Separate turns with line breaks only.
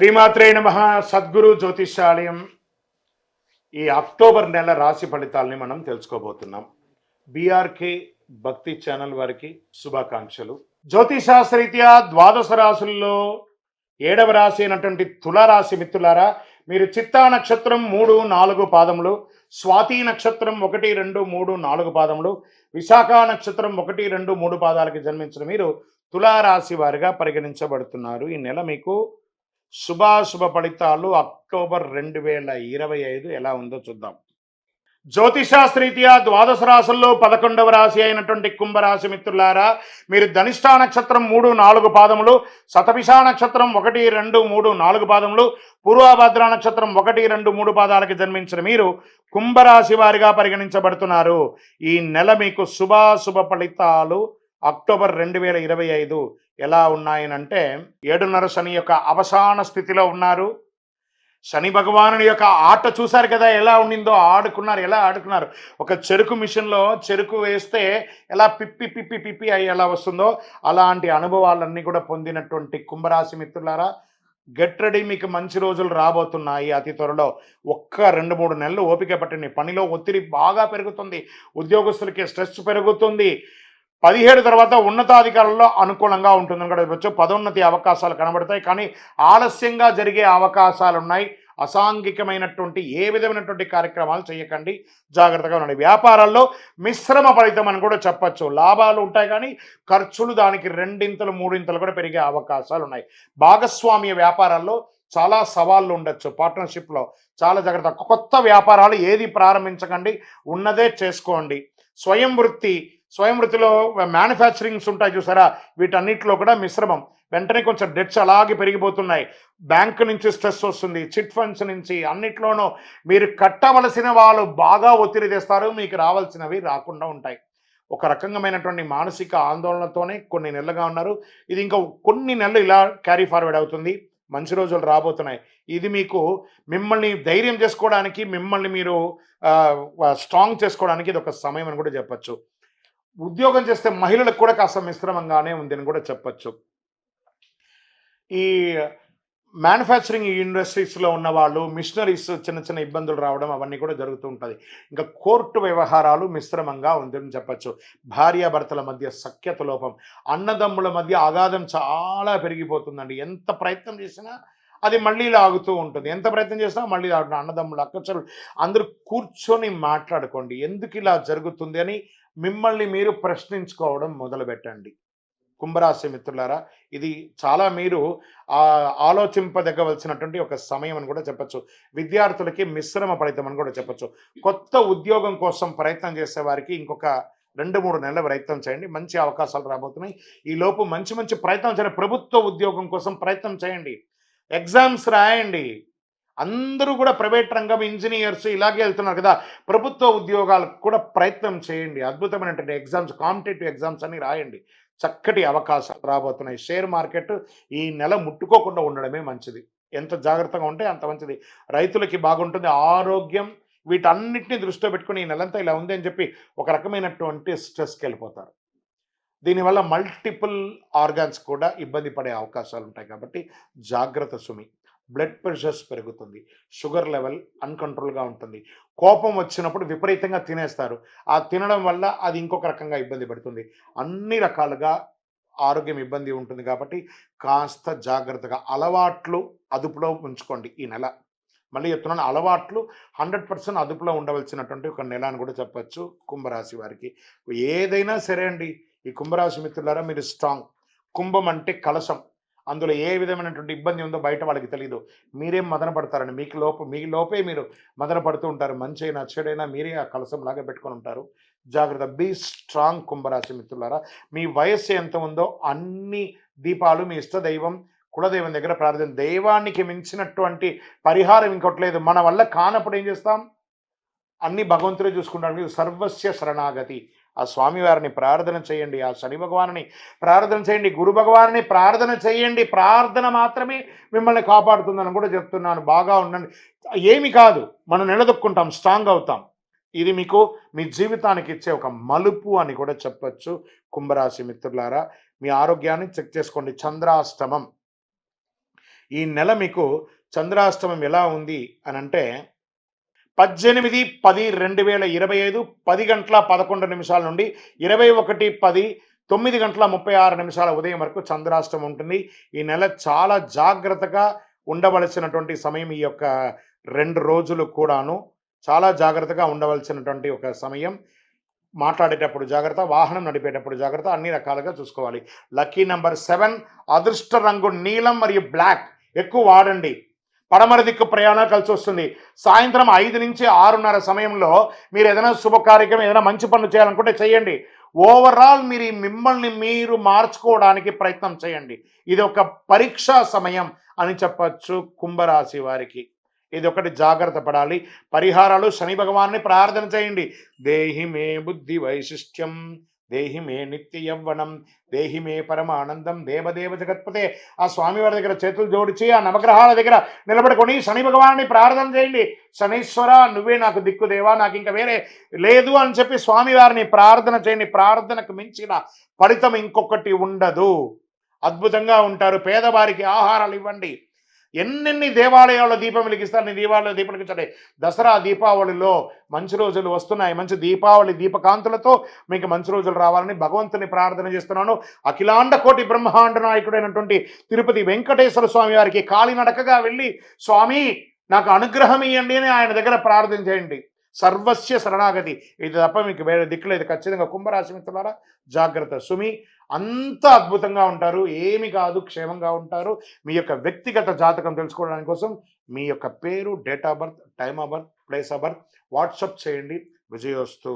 శ్రీమాత్రే నమ సద్గురు జ్యోతిషాలయం ఈ అక్టోబర్ నెల రాశి ఫలితాలని మనం తెలుసుకోబోతున్నాం. బీఆర్కే భక్తి ఛానల్ వారికి శుభాకాంక్షలు. జ్యోతిశాస్త్రరీత్యా ద్వాదశ రాశుల్లో ఏడవ రాశి అయినటువంటి తులారాశి మిత్రులారా మీరు చిత్తా నక్షత్రం మూడు నాలుగు పాదములు స్వాతి నక్షత్రం ఒకటి రెండు మూడు నాలుగు పాదములు విశాఖ నక్షత్రం ఒకటి రెండు మూడు పాదాలకి జన్మించిన మీరు తులారాశి వారిగా పరిగణించబడుతున్నారు. ఈ నెల మీకు శుభాశుభ ఫలితాలు అక్టోబర్ రెండు వేల ఇరవై ఐదు ఎలా ఉందో చూద్దాం. జ్యోతిషాస్త్రీత్యా ద్వాదశ రాశుల్లో పదకొండవ రాశి అయినటువంటి కుంభరాశి మిత్రులారా మీరు ధనిష్టా నక్షత్రం మూడు నాలుగు పాదములు శతభిషా నక్షత్రం ఒకటి రెండు మూడు నాలుగు పాదములు పూర్వభద్ర నక్షత్రం ఒకటి రెండు మూడు పాదాలకి జన్మించిన మీరు కుంభరాశి వారిగా పరిగణించబడుతున్నారు. ఈ నెల మీకు శుభాశుభ ఫలితాలు అక్టోబర్ రెండు వేల ఇరవై ఐదు ఎలా ఉన్నాయనంటే ఏడున్నర శని యొక్క అవసాన స్థితిలో ఉన్నారు. శని భగవానుని యొక్క ఆట చూశారు కదా ఎలా ఉండిందో ఆడుకున్నారు ఎలా ఆడుకున్నారు. ఒక చెరుకు మిషన్లో చెరుకు వేస్తే ఎలా పిప్పి పిప్పి పిప్పి అయ్యి ఎలా వస్తుందో అలాంటి అనుభవాలన్నీ కూడా పొందినటువంటి కుంభరాశి మిత్రులారా గెట్ రెడీ మీకు మంచి రోజులు రాబోతున్నాయి అతి త్వరలో. ఒక్క రెండు మూడు నెలలు ఓపిక పట్టండి. పనిలో ఒత్తిడి బాగా పెరుగుతుంది. ఉద్యోగస్తులకి స్ట్రెస్ పెరుగుతుంది. పదిహేడు తర్వాత ఉన్నతాధికారుల్లో అనుకూలంగా ఉంటుందని కూడా చెప్పచ్చు. పదోన్నతి అవకాశాలు కనబడతాయి. కానీ ఆలస్యంగా జరిగే అవకాశాలు ఉన్నాయి అసాంఘికమైనటువంటి ఏ విధమైనటువంటి కార్యక్రమాలు చేయకండి జాగ్రత్తగా ఉండండి. వ్యాపారాల్లో మిశ్రమ ఫలితం అని కూడా చెప్పచ్చు. లాభాలు ఉంటాయి కానీ ఖర్చులు దానికి రెండింతలు మూడింతలు కూడా పెరిగే అవకాశాలు ఉన్నాయి భాగస్వామ్య వ్యాపారాల్లో చాలా సవాళ్ళు ఉండొచ్చు. పార్ట్నర్షిప్లో చాలా జాగ్రత్త. కొత్త వ్యాపారాలు ఏది ప్రారంభించకండి ఉన్నదే చేసుకోండి. స్వయం వృత్తి స్వయం వృత్తిలో మ్యానుఫ్యాక్చరింగ్స్ ఉంటాయి చూసారా? వీటన్నిటిలో కూడా మిశ్రమం. వెంటనే కొంచెం డెట్స్ అలాగే పెరిగిపోతున్నాయి. బ్యాంకు నుంచి స్ట్రెస్ వస్తుంది చిట్ ఫండ్స్ నుంచి అన్నిట్లోనూ మీరు కట్టవలసిన వాళ్ళు బాగా ఒత్తిడి తెస్తారు మీకు రావాల్సినవి రాకుండా ఉంటాయి. ఒక రకమైనటువంటి మానసిక ఆందోళనతోనే కొన్ని నెలలుగా ఉన్నారు. ఇది ఇంకా కొన్ని నెలలు ఇలా క్యారీ ఫార్వర్డ్ అవుతుంది. మంచి రోజులు రాబోతున్నాయి. ఇది మీకు మిమ్మల్ని ధైర్యం చేసుకోవడానికి మిమ్మల్ని మీరు స్ట్రాంగ్ చేసుకోవడానికి ఇది ఒక సమయం అని కూడా చెప్పచ్చు. ఉద్యోగం చేస్తే మహిళలకు కూడా కాస్త మిశ్రమంగానే ఉందని కూడా చెప్పచ్చు. ఈ మ్యానుఫ్యాక్చరింగ్ ఇండస్ట్రీస్లో ఉన్న వాళ్ళు మిషనరీస్ చిన్న చిన్న ఇబ్బందులు రావడం అవన్నీ కూడా జరుగుతూ ఉంటుంది. ఇంకా కోర్టు వ్యవహారాలు మిశ్రమంగా ఉందని చెప్పచ్చు. భార్యాభర్తల మధ్య సఖ్యత లోపం అన్నదమ్ముల మధ్య అగాధం చాలా పెరిగిపోతుందండి. ఎంత ప్రయత్నం చేసినా అది మళ్ళీ లాగుతూ ఉంటుంది. ఎంత ప్రయత్నం చేసినా మళ్ళీ లాగుతుంది. అన్నదమ్ములు అక్కచరు అందరూ కూర్చొని మాట్లాడుకోండి. ఎందుకు ఇలా జరుగుతుంది అని మిమ్మల్ని మీరు ప్రశ్నించుకోవడం మొదలుపెట్టండి. కుంభరాశి మిత్రులారా ఇది చాలా మీరు ఆలోచింపదగ్గవలసినటువంటి ఒక సమయం అని కూడా చెప్పచ్చు. విద్యార్థులకి మిశ్రమ ఫలితం అని కూడా చెప్పచ్చు. కొత్త ఉద్యోగం కోసం ప్రయత్నం చేసే వారికి ఇంకొక రెండు మూడు నెలల ప్రయత్నం చేయండి. మంచి అవకాశాలు రాబోతున్నాయి. ఈ లోపు మంచి మంచి ప్రయత్నం చేయండి. ప్రభుత్వ ఉద్యోగం కోసం ప్రయత్నం చేయండి. ఎగ్జామ్స్ రాయండి. అందరూ కూడా ప్రైవేట్ రంగం ఇంజనీర్స్ ఇలాగే వెళ్తున్నారు కదా. ప్రభుత్వ ఉద్యోగాలకు కూడా ప్రయత్నం చేయండి. అద్భుతమైనటువంటి ఎగ్జామ్స్ కాంపిటేటివ్ ఎగ్జామ్స్ అని రాయండి. చక్కటి అవకాశాలు రాబోతున్నాయి. షేర్ మార్కెట్ ఈ నెల ముట్టుకోకుండా ఉండడమే మంచిది. ఎంత జాగ్రత్తగా ఉంటే అంత మంచిది. రైతులకి బాగుంటుంది. ఆరోగ్యం వీటన్నిటిని దృష్టిలో పెట్టుకుని ఈ నెలంతా ఇలా ఉంది అని చెప్పి ఒక రకమైనటువంటి స్ట్రెస్కి వెళ్ళిపోతారు. దీనివల్ల మల్టిపుల్ ఆర్గాన్స్ కూడా ఇబ్బంది పడే అవకాశాలు ఉంటాయి కాబట్టి జాగ్రత్త సుమి. బ్లడ్ ప్రెషర్స్ పెరుగుతుంది. షుగర్ లెవెల్ అన్కంట్రోల్గా ఉంటుంది. కోపం వచ్చినప్పుడు విపరీతంగా తినేస్తారు. ఆ తినడం వల్ల అది ఇంకొక రకంగా ఇబ్బంది పడుతుంది. అన్ని రకాలుగా ఆరోగ్యం ఇబ్బంది ఉంటుంది కాబట్టి కాస్త జాగ్రత్తగా అలవాట్లు అదుపులో ఉంచుకోండి ఈ నెల. మళ్ళీ చెప్తున్నాను అలవాట్లు హండ్రెడ్ పర్సెంట్ అదుపులో ఉండవలసినటువంటి ఒక నెల అని కూడా చెప్పచ్చు కుంభరాశి వారికి. ఏదైనా సరే అండి ఈ కుంభరాశి మిత్రులారా మీరు స్ట్రాంగ్. కుంభం అంటే కలశం. అందులో ఏ విధమైనటువంటి ఇబ్బంది ఉందో బయట వాళ్ళకి తెలియదు మీరేం మదన పడతారండి మీకు లోపు మీ లోపే మీరు మదన పడుతూ ఉంటారు. మంచి అయినా చెడైనా మీరే ఆ కలసం లాగా పెట్టుకొని ఉంటారు. జాగ్రత్త. బీ స్ట్రాంగ్ కుంభరాశి మిత్రులారా. మీ వయస్సు ఎంత ఉందో అన్ని దీపాలు మీ ఇష్ట దైవం కులదైవం దగ్గర ప్రార్థన. దైవానికి మించినటువంటి పరిహారం ఇంకొట్లేదు మన వల్ల కానప్పుడు ఏం చేస్తాం? అన్ని భగవంతుడే చూసుకుంటాడు. మీరు సర్వస్య శరణాగతి. ఆ స్వామివారిని ప్రార్థన చేయండి ఆ శని భగవాన్ని ప్రార్థన చేయండి గురు భగవాన్ని ప్రార్థన చేయండి. ప్రార్థన మాత్రమే మిమ్మల్ని కాపాడుతుందని కూడా చెప్తున్నాను. బాగా ఉండండి. ఏమి కాదు. మనం నిలదొక్కుంటాం స్ట్రాంగ్ అవుతాం. ఇది మీకు మీ జీవితానికి ఇచ్చే ఒక మలుపు అని కూడా చెప్పచ్చు. కుంభరాశి మిత్రులారా మీ ఆరోగ్యాన్ని చెక్ చేసుకోండి. చంద్రాష్టమం. ఈ నెల మీకు చంద్రాష్టమం ఎలా ఉంది అని అంటే పద్దెనిమిది పది రెండు వేల ఇరవై ఐదు పది గంటల పదకొండు నిమిషాల నుండి ఇరవై ఒకటి పది తొమ్మిది గంటల ముప్పై ఆరు నిమిషాల ఉదయం వరకు చంద్రాష్టం ఉంటుంది. ఈ నెల చాలా జాగ్రత్తగా ఉండవలసినటువంటి సమయం ఈ యొక్క రెండు రోజులు కూడాను. చాలా జాగ్రత్తగా ఉండవలసినటువంటి ఒక సమయం. మాట్లాడేటప్పుడు జాగ్రత్త వాహనం నడిపేటప్పుడు జాగ్రత్త అన్ని రకాలుగా చూసుకోవాలి. లక్కీ నెంబర్ సెవెన్ అదృష్ట రంగు నీలం మరియు బ్లాక్. ఎక్కువ వాడండి. పడమర దిక్కు ప్రయాణం కలిసి వస్తుంది. సాయంత్రం ఐదు నుంచి ఆరున్నర సమయంలో మీరు ఏదైనా శుభకార్యక్రమం ఏదైనా మంచి పనులు చేయాలనుకుంటే చేయండి. ఓవరాల్ మీరు మిమ్మల్ని మీరు మార్చుకోవడానికి ప్రయత్నం చేయండి. ఇది ఒక పరీక్షా సమయం అని చెప్పచ్చు కుంభరాశి వారికి. ఇది ఒకటి జాగ్రత్త పడాలి. పరిహారాలు శని భగవాన్ని ప్రార్థన చేయండి. దేహి మే బుద్ధి వైశిష్ట్యం. దేహి మే నిత్య యవ్వనం దేహి మే పరమానందం దేవదేవ జగత్పతే. ఆ స్వామివారి దగ్గర చేతులు జోడించి ఆ నవగ్రహాల దగ్గర నిలబడుకొని శని భగవాన్ని ప్రార్థన చేయండి. శనీశ్వర నువ్వే నాకు దిక్కు దేవా నాకు ఇంకా వేరే లేదు అని చెప్పి స్వామివారిని ప్రార్థన చేయండి. ప్రార్థనకు మించిన ఫలితం ఇంకొకటి ఉండదు. అద్భుతంగా ఉంటారు. పేదవారికి ఆహారాలు ఇవ్వండి. ఎన్నెన్ని దేవాలయాల్లో దీపం వెలిగిస్తారు నేను దేవాలయంలో దీపం వెలిగించండి. దసరా దీపావళిలో మంచి రోజులు వస్తున్నాయి. మంచి దీపావళి దీపకాంతులతో మీకు మంచి రోజులు రావాలని భగవంతుని ప్రార్థన చేస్తున్నాను. అఖిలాండ కోటి బ్రహ్మాండ నాయకుడైనటువంటి తిరుపతి వెంకటేశ్వర స్వామి వారికి కాలినడకగా వెళ్ళి స్వామి నాకు అనుగ్రహం ఇవ్వండి అని ఆయన దగ్గర ప్రార్థన చేయండి. సర్వస్య శరణాగతి. ఇది తప్ప మీకు వేరే దిక్కులేదు ఖచ్చితంగా కుంభరాశి మిత్రులారా జాగ్రత్త. సుమి అంత అద్భుతంగా ఉంటారు ఏమి కాదు క్షేమంగా ఉంటారు. మీ యొక్క వ్యక్తిగత జాతకం తెలుసుకోవడానికి కోసం మీ యొక్క పేరు date of birth time of birth place of birth WhatsApp చేయండి. విజయోస్తు.